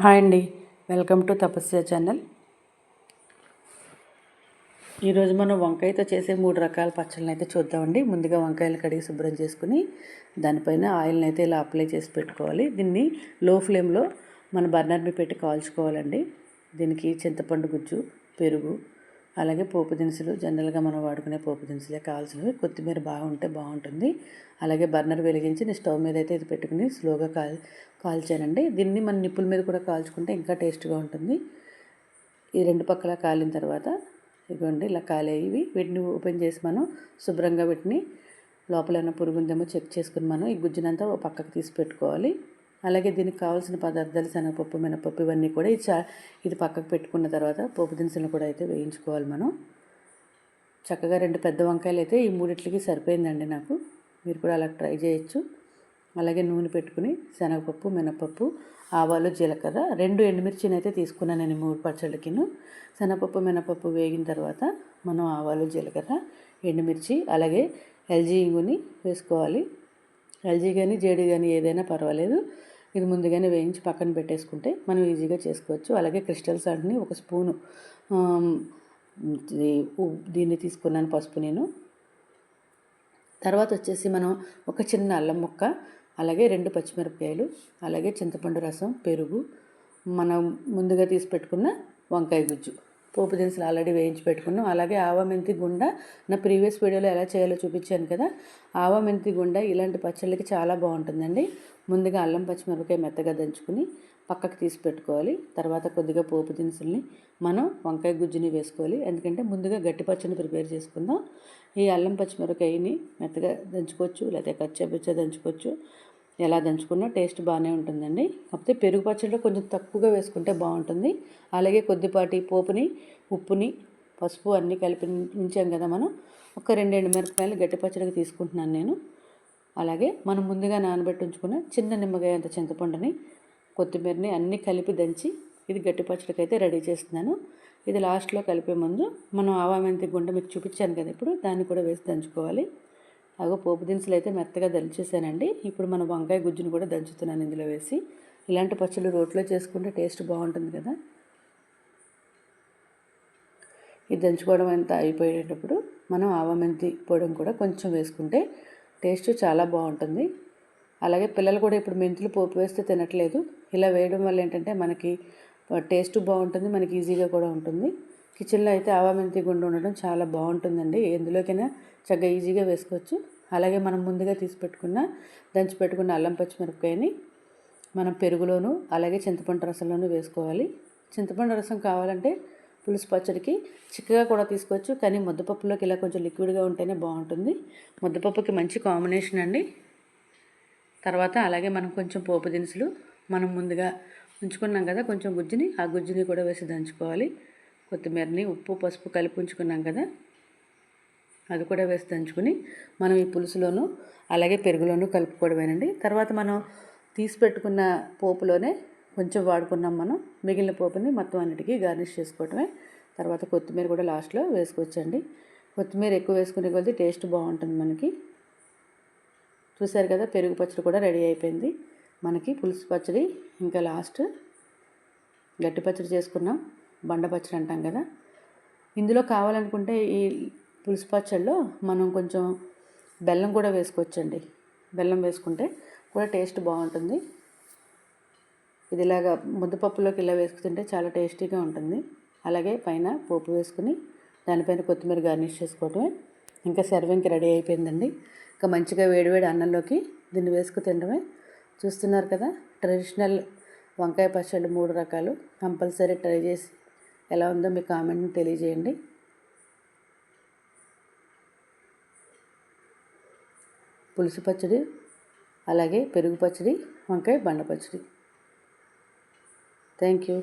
Hi అండి. Welcome to Tapasya channel. ఈరోజు మనం వంకాయతో చేసే మూడు రకాల పచ్చళ్ళని అయితే చూద్దామండి. ముందుగా వంకాయలు కడిగి శుభ్రం చేసుకుని దానిపైన ఆయిల్ని అయితే ఇలా అప్లై చేసి పెట్టుకోవాలి. దీన్ని లో ఫ్లేమ్లో మన బర్నర్ని పెట్టి కాల్చుకోవాలండి. దీనికి చింతపండు గుజ్జు పెరుగు అలాగే పోపు దినుసులు జనరల్గా మనం వాడుకునే పోపు దినుసులే కావాల్సినవి. కొత్తిమీర బాగుంటే బాగుంటుంది. అలాగే బర్నర్ వెలిగించి నేను స్టవ్ మీద అయితే ఇది పెట్టుకుని స్లోగా కాల్ కాల్చానండి. దీన్ని మన నిప్పుల మీద కూడా కాల్చుకుంటే ఇంకా టేస్ట్గా ఉంటుంది. ఈ రెండు పక్కల కాలిన తర్వాత ఇదిగోండి ఇలా కాలేవి. వీటిని ఓపెన్ చేసి మనం శుభ్రంగా వీటిని లోపల ఏమైనా పురుగుందేమో చెక్ చేసుకుని మనం ఈ గుజ్జునంతా పక్కకు తీసి పెట్టుకోవాలి. అలాగే దీనికి కావాల్సిన పదార్థాలు శనగపప్పు మినపప్పు ఇవన్నీ కూడా ఇది చా ఇది పక్కకు పెట్టుకున్న తర్వాత పోపు దినుసులు కూడా అయితే వేయించుకోవాలి మనం. చక్కగా రెండు పెద్ద వంకాయలు అయితే ఈ మూడిట్లకి సరిపోయిందండి నాకు. మీరు కూడా అలా ట్రై చేయొచ్చు. అలాగే నూనె పెట్టుకుని శనగపప్పు మినపప్పు ఆవాలు జీలకర్ర రెండు ఎండుమిర్చిని అయితే తీసుకున్నాను నేను మూడు పచ్చళ్ళకిను. శనగపప్పు మినపప్పు వేగిన తర్వాత మనం ఆవాలు జీలకర్ర ఎండుమిర్చి అలాగే ఎల్జీ ఇంగుని వేసుకోవాలి. ఎల్జీ కానీ జేడి కానీ ఏదైనా పర్వాలేదు. ఇది ముందుగానే వేయించి పక్కన పెట్టేసుకుంటే మనం ఈజీగా చేసుకోవచ్చు. అలాగే క్రిస్టల్ సాల్ట్ని ఒక స్పూను దీన్ని తీసుకున్నాను పసుపు నేను. తర్వాత వచ్చేసి మనం ఒక చిన్న అల్లం ముక్క అలాగే రెండు పచ్చిమిరపకాయలు అలాగే చింతపండు రసం పెరుగు మనం ముందుగా తీసి పెట్టుకున్న వంకాయ గుజ్జు. పోపు దినుసులు ఆల్రెడీ వేయించి పెట్టుకున్నాం. అలాగే ఆవ మెంతి గుండ నా ప్రీవియస్ వీడియోలో ఎలా చేయాలో చూపించాను కదా ఆవ మెంతి గుండ ఇలాంటి పచ్చళ్ళకి చాలా బాగుంటుందండి. ముందుగా అల్లం పచ్చిమిరపకాయ మెత్తగా దంచుకుని పక్కకు తీసి పెట్టుకోవాలి. తర్వాత కొద్దిగా పోపు దినుసుల్ని మనం వంకాయ గుజ్జుని వేసుకోవాలి. ఎందుకంటే ముందుగా గట్టి పచ్చని ప్రిపేర్ చేసుకుందాం. ఈ అల్లం పచ్చిమిరపకాయని మెత్తగా దంచుకోవచ్చు లేకపోతే కచ్చబిచ్చ దంచుకోవచ్చు. ఎలా దంచుకున్నా టేస్ట్ బాగానే ఉంటుందండి. కాకపోతే పెరుగు పచ్చడిలో కొంచెం తక్కువగా వేసుకుంటే బాగుంటుంది. అలాగే కొద్దిపాటి పోపుని ఉప్పుని పసుపు అన్నీ కలిపి ఉంచాం కదా మనం. ఒక రెండు రెండు మిరపకాయలు గట్టి పచ్చడికి తీసుకుంటున్నాను నేను. అలాగే మనం ముందుగా నానబెట్టి ఉంచుకున్న చిన్న నిమ్మకాయ అంత చింతపండుని కొత్తిమీరని అన్నీ కలిపి దంచి ఇది గట్టి పచ్చడికి అయితే రెడీ చేస్తున్నాను. ఇది లాస్ట్లో కలిపే ముందు మనం ఆవామెంతి గుండె మీకు చూపించాను కదా ఇప్పుడు దాన్ని కూడా వేసి దంచుకోవాలి. అగో పోపు దినుసులు అయితే మెత్తగా దంచేసానండి. ఇప్పుడు మన వంకాయ గుజ్జును కూడా దంచుతున్నాను ఇందులో వేసి. ఇలాంటి పచ్చళ్ళు రోట్లో చేసుకుంటే టేస్ట్ బాగుంటుంది కదా. ఇది దంచుకోవడం అంతా అయిపోయేటప్పుడు మనం ఆవమెంతి పొడిని కూడా కొంచెం వేసుకుంటే టేస్ట్ చాలా బాగుంటుంది. అలాగే పిల్లలు కూడా ఇప్పుడు మెంతులు పోపు వేస్తే తినట్లేదు. ఇలా వేయడం వల్ల ఏంటంటే మనకి టేస్ట్ బాగుంటుంది మనకి ఈజీగా కూడా ఉంటుంది. కిచెన్లో అయితే ఆవా మెంతి గుండు ఉండడం చాలా బాగుంటుందండి. ఎందులోకైనా చక్కగా ఈజీగా వేసుకోవచ్చు. అలాగే మనం ముందుగా తీసి పెట్టుకున్న దంచి పెట్టుకున్న అల్లం పచ్చిమిరపకాయని మనం పెరుగులోను అలాగే చింతపండు రసంలోనూ వేసుకోవాలి. చింతపండు రసం కావాలంటే పులుసు పచ్చడికి చిక్కగా కూడా తీసుకోవచ్చు కానీ ముద్దపప్పులోకి ఇలా కొంచెం లిక్విడ్గా ఉంటేనే బాగుంటుంది. ముద్దపప్పుకి మంచి కాంబినేషన్ అండి. తర్వాత అలాగే మనం కొంచెం పోపు దినుసులు మనం ముందుగా ఉంచుకున్నాం కదా కొంచెం గుజ్జుని ఆ గుజ్జుని కూడా వేసి దంచుకోవాలి. కొత్తిమీరని ఉప్పు పసుపు కలిపి ఉంచుకున్నాం కదా? అది కూడా వేసి దంచుకుని మనం ఈ పులుసులోను అలాగే పెరుగులోను కలుపుకోవడమేనండి. తర్వాత మనం తీసి పెట్టుకున్న పోపులోనే కొంచెం వాడుకున్నాం మనం. మిగిలిన పోపుని మొత్తం అన్నిటికీ గార్నిష్ చేసుకోవటమే తర్వాత కొత్తిమీర కూడా లాస్ట్లో వేసుకోవచ్చండి. కొత్తిమీర ఎక్కువ వేసుకునే కొద్దీ టేస్ట్ బాగుంటుంది మనకి. చూసారు కదా పెరుగు పచ్చడి కూడా రెడీ అయిపోయింది. మనకి పులుసు పచ్చడి ఇంకా లాస్ట్. గట్టి పచ్చడి చేసుకున్నాం. బండ పచ్చడి అంటాం కదా. ఇందులో కావాలనుకుంటే ఈ పులుసు పచ్చడిలో మనం కొంచెం బెల్లం కూడా వేసుకోవచ్చండి. బెల్లం వేసుకుంటే కూడా టేస్ట్ బాగుంటుంది. ఇది ఇలాగా ముద్దపప్పులోకి ఇలా వేసుకుంటే చాలా టేస్టీగా ఉంటుంది. అలాగే పైన పోపు వేసుకుని దానిపైన కొత్తిమీర గార్నిష్ చేసుకోవటమే. ఇంకా సర్వింగ్కి రెడీ అయిపోయిందండి. ఇంకా మంచిగా వేడివేడి అన్నంలోకి దీన్ని వేసుకు తినడమే. చూస్తున్నారు కదా ట్రెడిషనల్ వంకాయ పచ్చళ్ళు మూడు రకాలు. కంపల్సరీ ట్రై చేసి ఎలా ఉందో మీ కామెంట్ని తెలియజేయండి. పులుసు పచ్చడి అలాగే పెరుగు పచ్చడి వంకాయ బండ పచ్చడి థ్యాంక్ యూ.